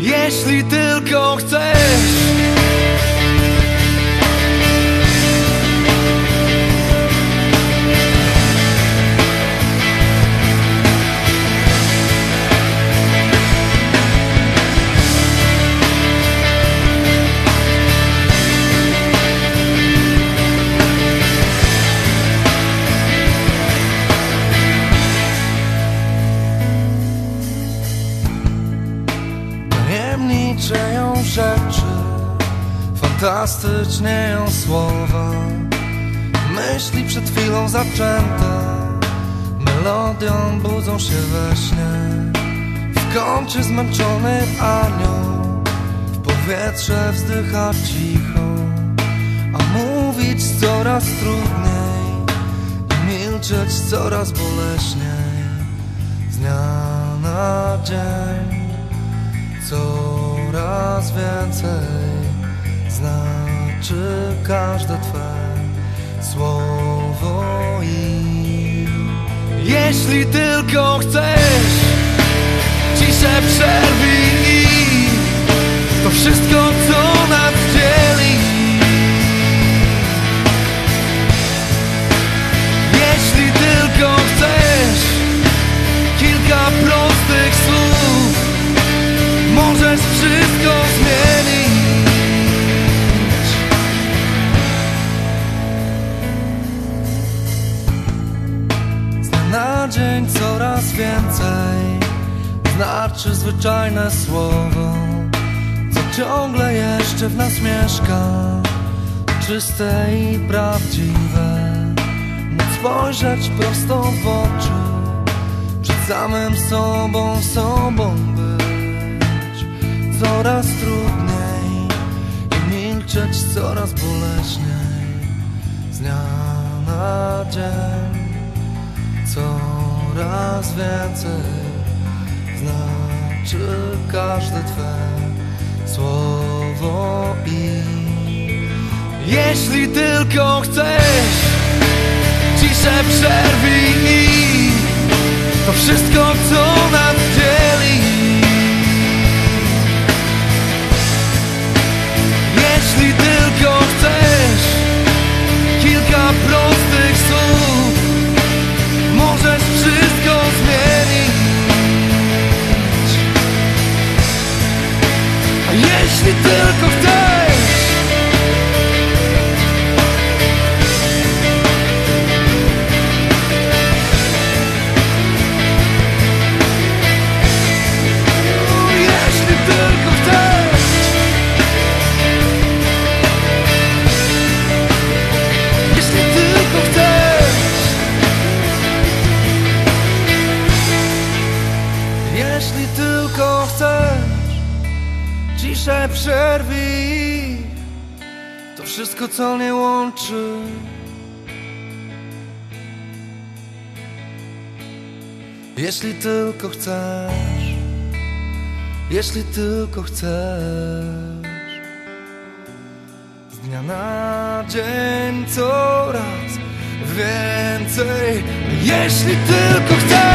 Jeśli tylko chcesz Ją rzeczy Fantastycznie ją słowa. Myśli przed chwilą zaczęte Melodią budzą się we śnie. W kącie zmęczony anioł W powietrze wzdycha cicho A mówić coraz trudniej I milczeć coraz boleśniej. Z dnia na dzień Coraz więcej. Znaczy każde Twe słowo i jeśli tylko chcesz, ciszę przerwij to wszystko, znaczy zwyczajne słowo, co ciągle jeszcze w nas mieszka, czyste i prawdziwe. Móc spojrzeć prosto w oczy, przed samym sobą, sobą być. Coraz trudniej i milczeć coraz boleśniej. Z dnia na dzień coraz więcej znaczy każde Twe słowo i jeśli tylko chcesz ciszę przerwij i to wszystko co nas a jeśli tylko Jeśli tylko chcesz. Jeśli tylko chcesz. Jeśli tylko chcesz Ciszę przerwij To wszystko co nie łączy. Jeśli tylko chcesz Jeśli tylko chcesz. Z dnia na dzień coraz więcej. Jeśli tylko chcesz